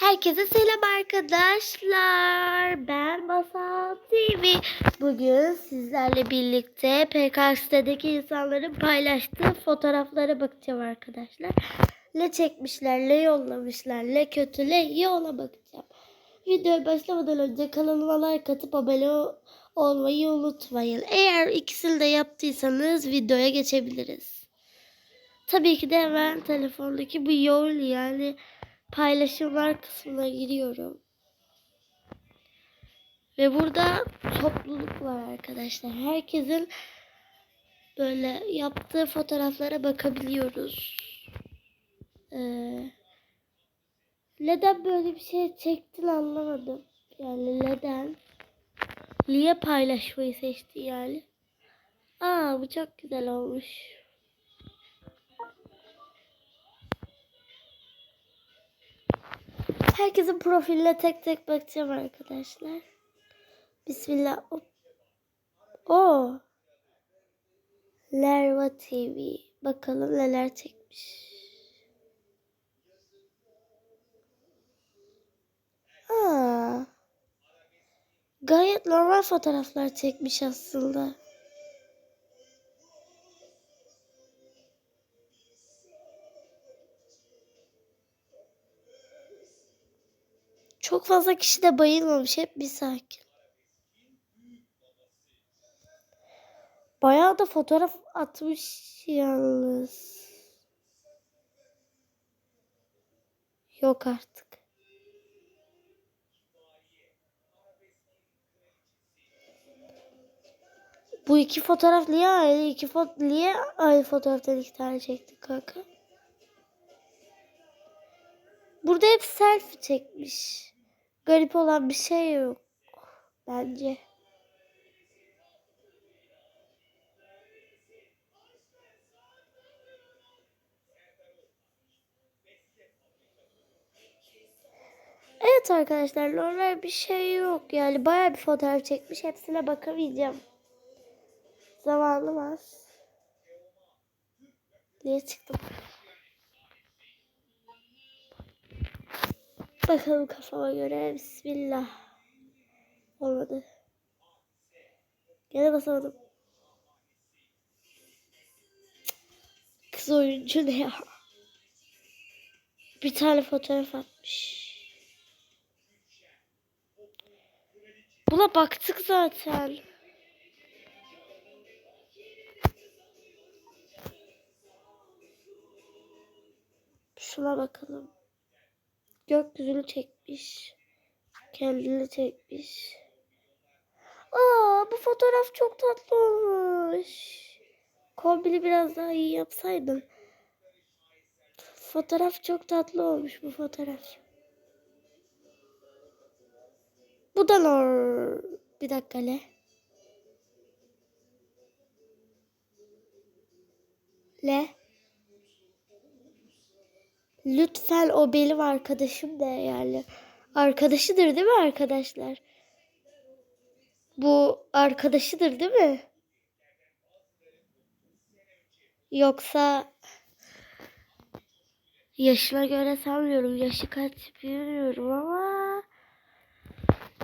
Herkese selam arkadaşlar. Ben Masal TV. Bugün sizlerle birlikte PKX'deki insanların paylaştığı fotoğraflara bakacağım arkadaşlar. Ne çekmişler, ne yollamışlar, ne kötü, ne iyi ona bakacağım. Videoya başlamadan önce kanalıma like atıp abone ol- olmayı unutmayın. Eğer ikisini de yaptıysanız videoya geçebiliriz. Tabii ki de hemen telefondaki bu yol yani paylaşımlar kısmına giriyorum. Ve burada topluluk var arkadaşlar. Herkesin böyle yaptığı fotoğraflara bakabiliyoruz. Ee, neden böyle bir şey çektin anlamadım. Yani neden? Niye paylaşmayı seçti yani? Aa bu çok güzel olmuş. Herkesin profiline tek tek bakacağım arkadaşlar. Bismillah. O. Lerva TV. Bakalım neler çekmiş. Aa. Gayet normal fotoğraflar çekmiş aslında. Çok fazla kişi de bayılmamış. Hep bir sakin. Bayağı da fotoğraf atmış yalnız. Yok artık. Bu iki fotoğraf niye aynı? İki foto niye aynı fotoğraftan iki tane çektik kanka? Burada hep selfie çekmiş. Garip olan bir şey yok. Bence. Evet arkadaşlar normal bir şey yok. Yani bayağı bir fotoğraf çekmiş. Hepsine bakamayacağım. Zamanım az. Niye çıktım? Bakalım kafama göre. Bismillah. Olmadı. Gene basamadım. Kız oyuncu ne ya? Bir tane fotoğraf atmış. Buna baktık zaten. Şuna bakalım. Gökyüzünü çekmiş. Kendini çekmiş. Aa bu fotoğraf çok tatlı olmuş. Kombini biraz daha iyi yapsaydın. Fotoğraf çok tatlı olmuş bu fotoğraf. Bu da nor. Bir dakika le. Le. Lütfen o benim arkadaşım de yani. Arkadaşıdır değil mi arkadaşlar? Bu arkadaşıdır değil mi? Yoksa yaşına göre sanmıyorum. Yaşı kaç bilmiyorum ama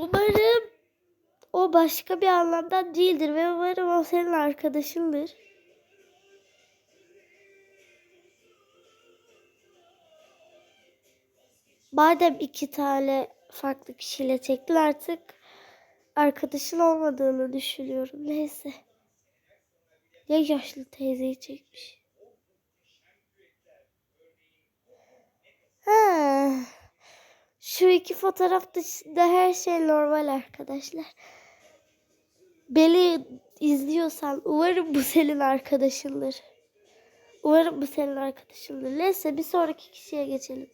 umarım o başka bir anlamdan değildir ve umarım o senin arkadaşındır. Madem iki tane farklı kişiyle çektin artık arkadaşın olmadığını düşünüyorum. Neyse. Ya yaşlı teyzeyi çekmiş. Ha. Şu iki fotoğraf dışında her şey normal arkadaşlar. Beni izliyorsan umarım bu senin arkadaşındır. Umarım bu senin arkadaşındır. Neyse bir sonraki kişiye geçelim.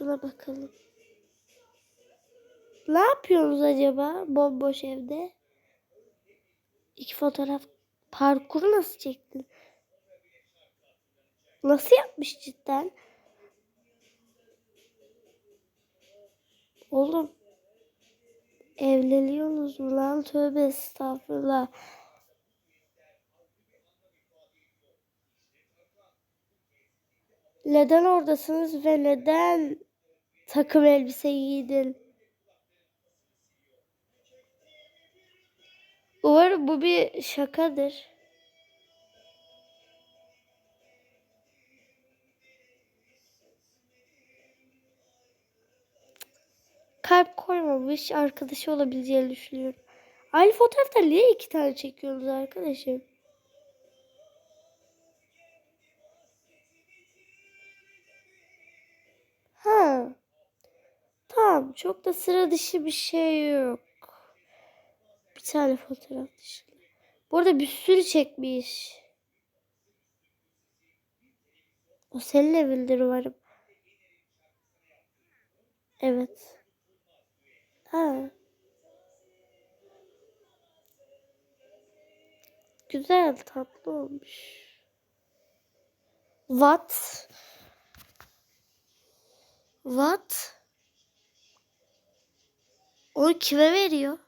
Şuna bakalım. Ne yapıyorsunuz acaba bomboş evde? İki fotoğraf parkuru nasıl çektin? Nasıl yapmış cidden? Oğlum evleniyorsunuz mu lan? Tövbe estağfurullah. Neden oradasınız ve neden takım elbise giydin? Umarım bu bir şakadır. Kalp koymamış arkadaşı olabileceğini düşünüyorum. Aynı fotoğrafta niye iki tane çekiyorsunuz arkadaşım? Tamam. Çok da sıra dışı bir şey yok. Bir tane fotoğraf dışında. Bu arada bir sürü çekmiş. O senin evindir umarım. Evet. Ha. Güzel, tatlı olmuş. What? What? Onu kime veriyor?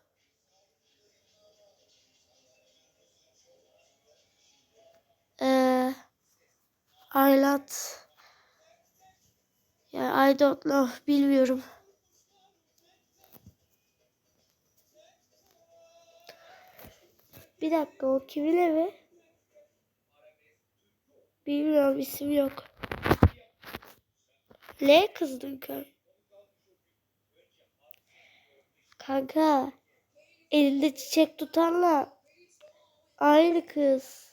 Ee, Aylat. Ya I don't know. Bilmiyorum. Bir dakika o kimin evi? Bilmiyorum isim yok. L kızdın kanka. Kanka elinde çiçek tutanla aynı kız.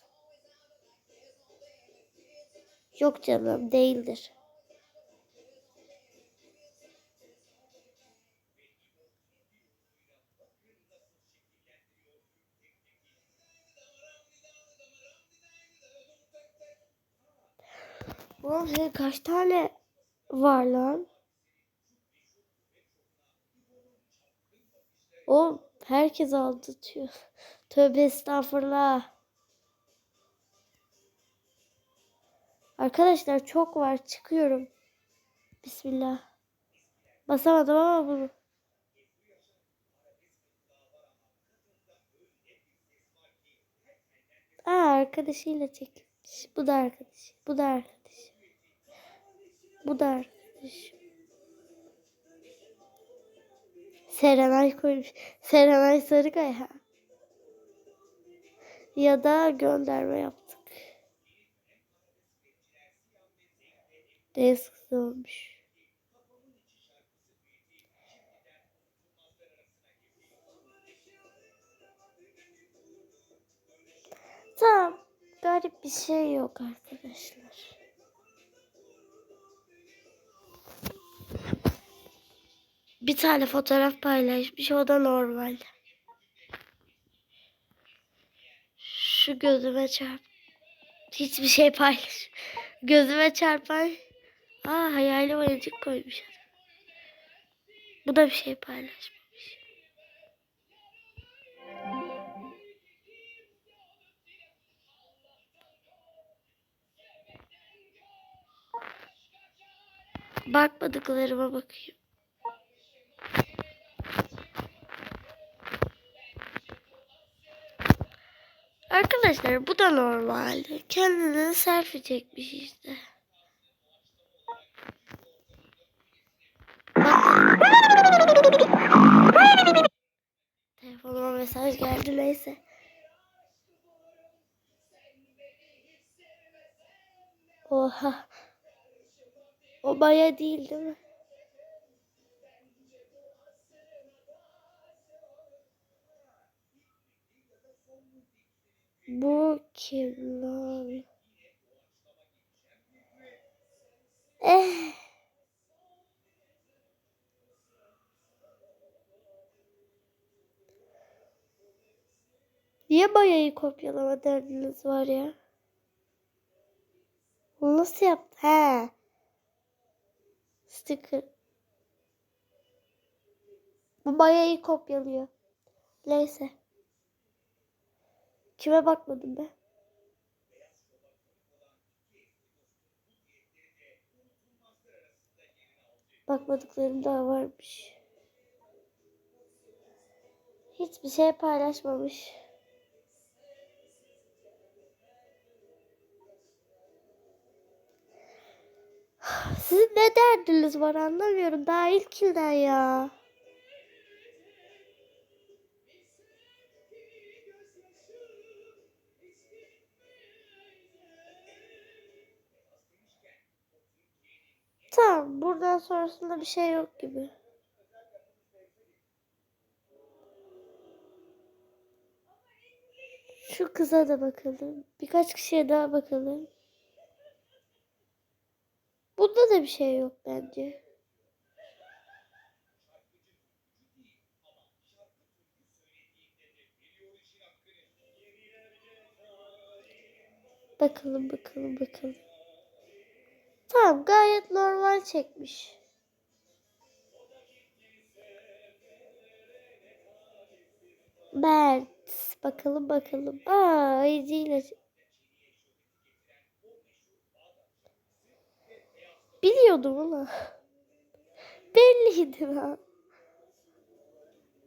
Yok canım değildir. Oğlum kaç tane var lan? O herkes aldatıyor. Tövbe estağfurullah. Arkadaşlar çok var. Çıkıyorum. Bismillah. Basamadım ama bunu. Aa arkadaşıyla çekilmiş. Bu da arkadaş. Bu da arkadaş. Bu da arkadaş. Serenay koymuş. Serenay Sarıkaya. Ya da gönderme yaptık. Deniz kızı olmuş. Tamam. Garip bir şey yok arkadaşlar. Bir tane fotoğraf paylaşmış. O da normal. Şu gözüme çarp. Hiçbir şey paylaş. Gözüme çarpan. Aa hayali oyuncak koymuş. Bu da bir şey paylaşmamış. Bakmadıklarıma bakayım. Arkadaşlar bu da normaldi. Kendini selfie çekmiş işte. Telefonuma mesaj geldi neyse. Oha. O baya değil değil mi? Bu kim lan? Eh. Niye bayayı kopyalama derdiniz var ya? Nasıl yaptı? He. Sticker. Bu bayayı kopyalıyor. Neyse. Kime bakmadım ben? Bakmadıklarım daha varmış. Hiçbir şey paylaşmamış. Sizin ne derdiniz var anlamıyorum. Daha ilkinden ya. Buradan sonrasında bir şey yok gibi. Şu kıza da bakalım. Birkaç kişiye daha bakalım. Bunda da bir şey yok bence. Bakalım bakalım bakalım. Tamam gayet normal çekmiş. Mert. Bakalım bakalım. Aa ayıcıyla. Biliyordum ulan. Belliydi lan.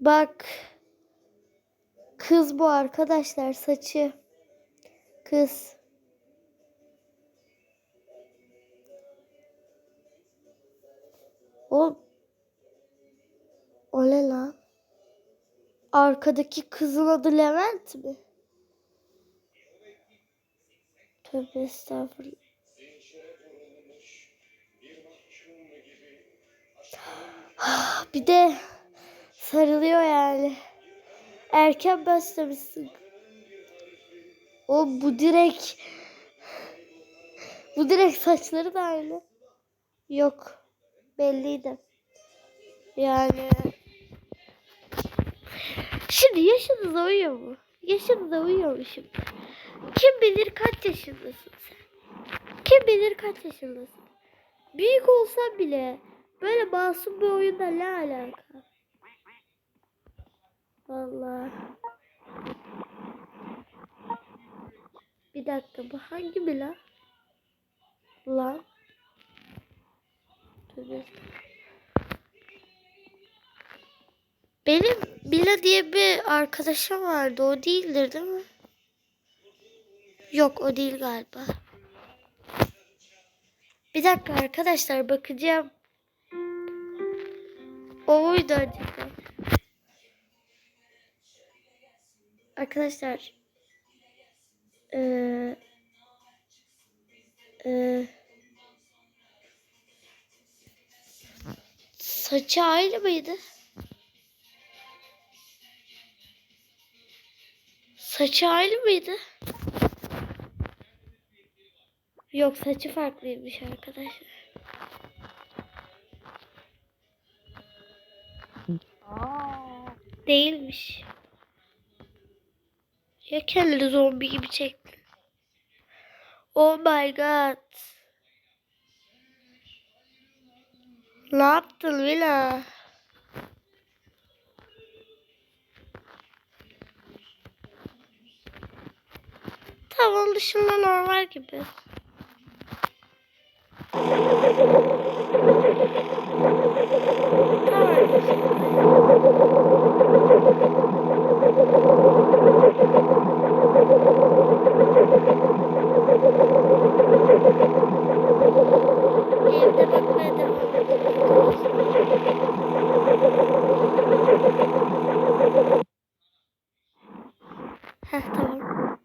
Bak. Kız bu arkadaşlar saçı. Kız. O o ne lan? Arkadaki kızın adı Levent mi? Tövbe estağfurullah. Bir de sarılıyor yani. Erken başlamışsın. O bu direkt bu direkt saçları da aynı. Yok. Belliydi. Yani Şimdi yaşınıza uyuyor mu? Yaşınıza uyuyor mu şimdi? Kim bilir kaç yaşındasın sen? Kim bilir kaç yaşındasın? Büyük olsan bile böyle masum bir oyunda ne alaka? Vallahi. Bir dakika bu hangi Mila? Lan. Tövbe Benim Mila diye bir arkadaşım vardı. O değildir değil mi? Yok o değil galiba. Bir dakika arkadaşlar bakacağım. O muydu acaba? Arkadaşlar. Ee, ee, saçı aynı mıydı? Saçı aynı mıydı? Yok saçı farklıymış arkadaşlar. Değilmiş. Ya kendini zombi gibi çekti. Oh my god. Ne yaptın Vila? Tam onun dışında normal gibi. Evde bakmaya devam edelim. Heh tamam.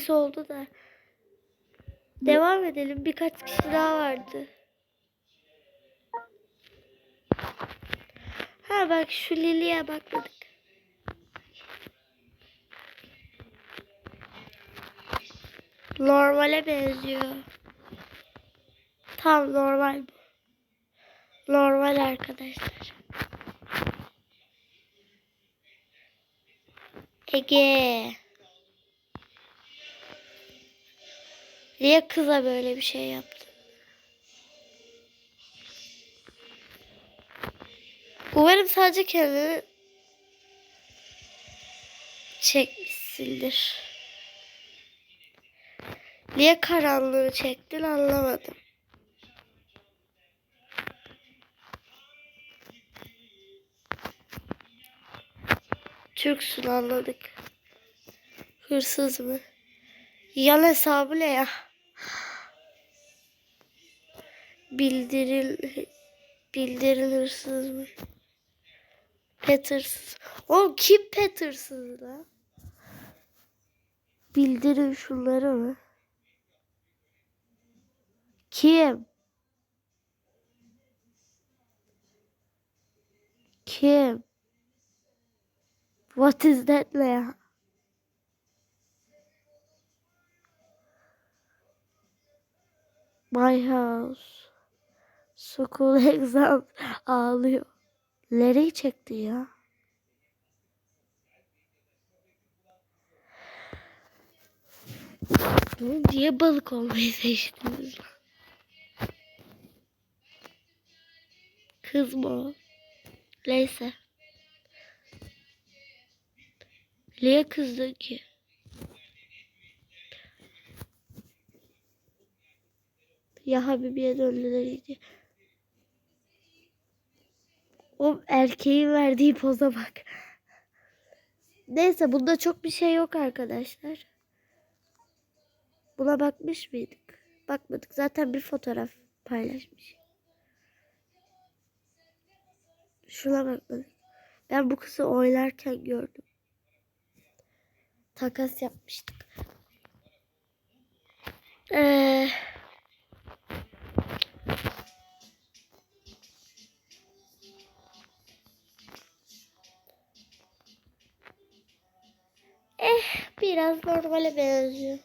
Ses oldu da. Devam edelim. Birkaç kişi daha vardı. Ha bak şu Lili'ye bakmadık. Normale benziyor. Tam normal bu. Normal arkadaşlar. Ege. Niye kıza böyle bir şey yaptı? Umarım sadece kendini çekmişsindir. Niye karanlığı çektin anlamadım. Türksün anladık. Hırsız mı? Yan hesabı ne ya? Bildiril bildirin hırsız mı? Pet hırsız. O kim pet hırsız lan? Bildirin şunları mı? Kim? Kim? What is that ya? My house. School exam ağlıyor. Nereye çekti ya? Oğlum Niye balık olmayı seçtiniz? Kız mı? Neyse. Niye kızdın ki? Ya Habibi'ye döndüler iyice. O erkeğin verdiği poza bak. Neyse bunda çok bir şey yok arkadaşlar. Buna bakmış mıydık? Bakmadık. Zaten bir fotoğraf paylaşmış. Şuna bakmadık. Ben bu kızı oynarken gördüm. Takas yapmıştık. Ee, biraz normale benziyor.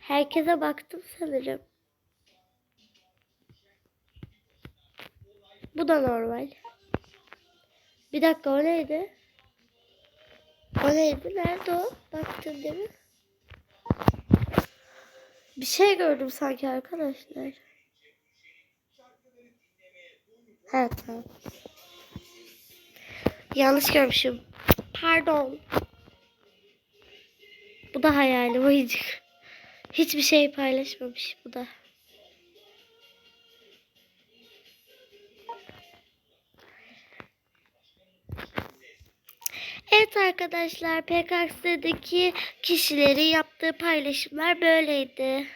Herkese baktım sanırım. Bu da normal. Bir dakika o neydi? O neydi? Nerede o? Baktın değil mi? Bir şey gördüm sanki arkadaşlar. Ha tamam. Yanlış görmüşüm. Pardon. Bu da hayalim oyuncak. Hiçbir şey paylaşmamış bu da. Evet arkadaşlar PKX'deki kişilerin yaptığı paylaşımlar böyleydi.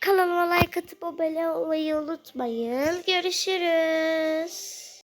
Kanalıma like atıp abone olmayı unutmayın. Görüşürüz.